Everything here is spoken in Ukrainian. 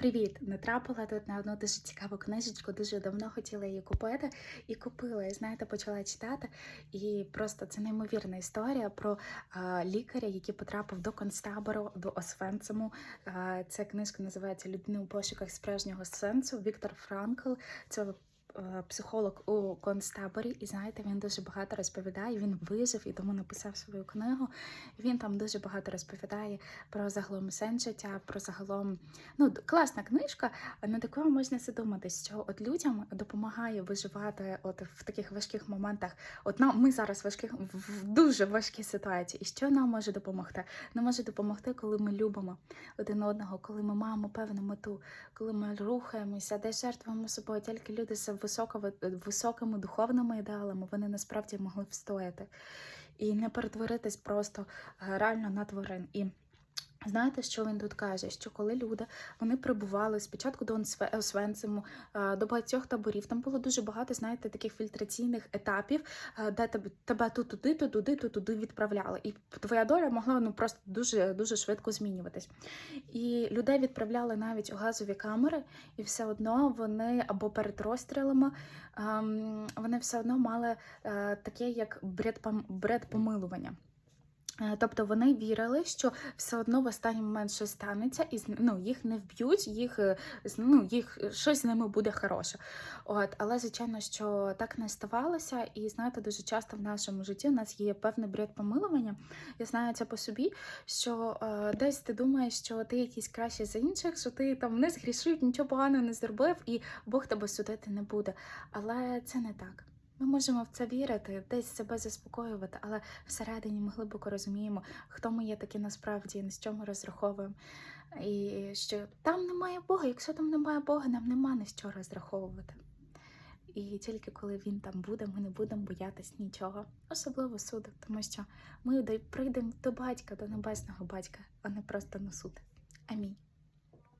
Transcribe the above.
Привіт! Натрапила тут на одну дуже цікаву книжечку, дуже давно хотіла її купити і купила. І знаєте, почала читати. І просто це неймовірна історія про е, лікаря, який потрапив до концтабору, до Освенциму. Е, ця книжка називається Людина у пошуках справжнього сенсу. Віктор Франкл. Це Психолог у концтаборі, і знаєте, він дуже багато розповідає. Він вижив і тому написав свою книгу. Він там дуже багато розповідає про загалом сенс життя, про загалом ну класна книжка, над якою можна задуматись, що от людям допомагає виживати от в таких важких моментах. От нам ми зараз важких в дуже важкій ситуації. І що нам може допомогти? Нам може допомогти, коли ми любимо один одного, коли ми маємо певну мету, коли ми рухаємося, де жертвуємо собою. Тільки люди з високого, високими духовними ідеалами вони насправді могли встояти і не перетворитись просто е, реально на тварин. І Знаєте, що він тут каже? Що коли люди вони прибували спочатку до Освенциму, е, до багатьох таборів, там було дуже багато, знаєте, таких фільтраційних етапів, е, де тебе, тебе тут туди, то туди, то туди відправляли. І твоя доля могла ну просто дуже дуже швидко змінюватись. І людей відправляли навіть у газові камери, і все одно вони або перед розстрілами ем, вони все одно мали е, таке, як бред помилування. Е, Тобто вони вірили, що все одно в останній момент щось станеться, і ну, їх не вб'ють, їх, е, ну, їх е, щось з ними буде хороше. От, але звичайно, що так не ставалося, і знаєте, дуже часто в нашому житті у нас є певний бред помилування. Я знаю це по собі, що е, десь ти думаєш, що ти якийсь кращий за інших, що ти там не згрішив, нічого поганого не зробив, і Бог тебе судити не буде. Але це не так. Ми можемо в це вірити, десь себе заспокоювати, але всередині ми глибоко розуміємо, хто ми є такі насправді, на що ми розраховуємо. І що там немає Бога. Якщо там немає Бога, нам нема на що розраховувати. І тільки коли він там буде, ми не будемо боятись нічого, особливо суду, тому що ми прийдемо до батька, до небесного батька, а не просто на суд. Амінь.